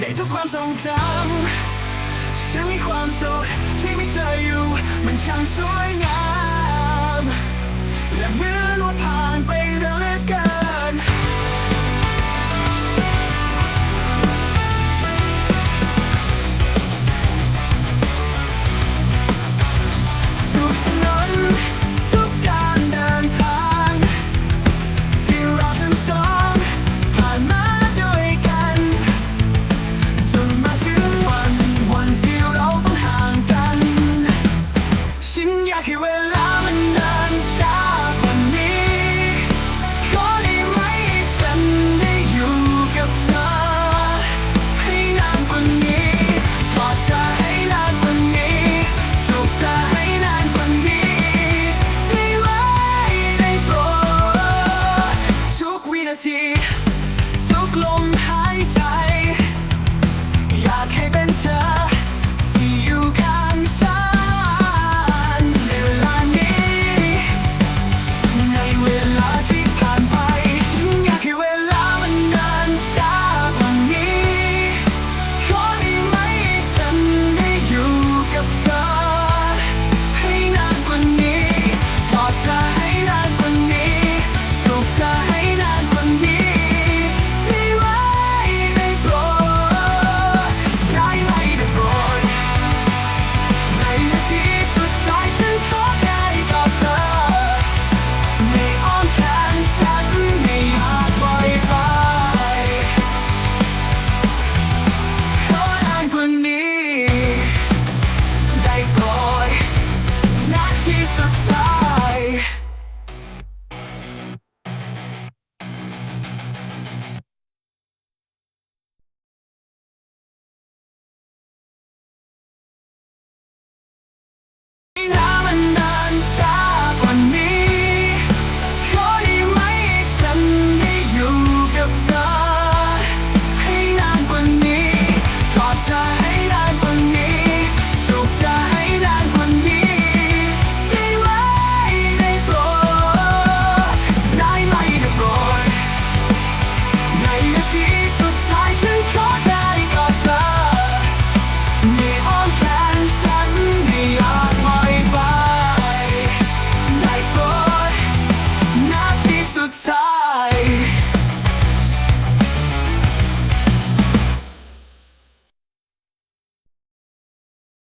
ในทุกความทรงจำฉันมีความสุขที่มีเธออยู่ มันช่างสวยงาม reality. success.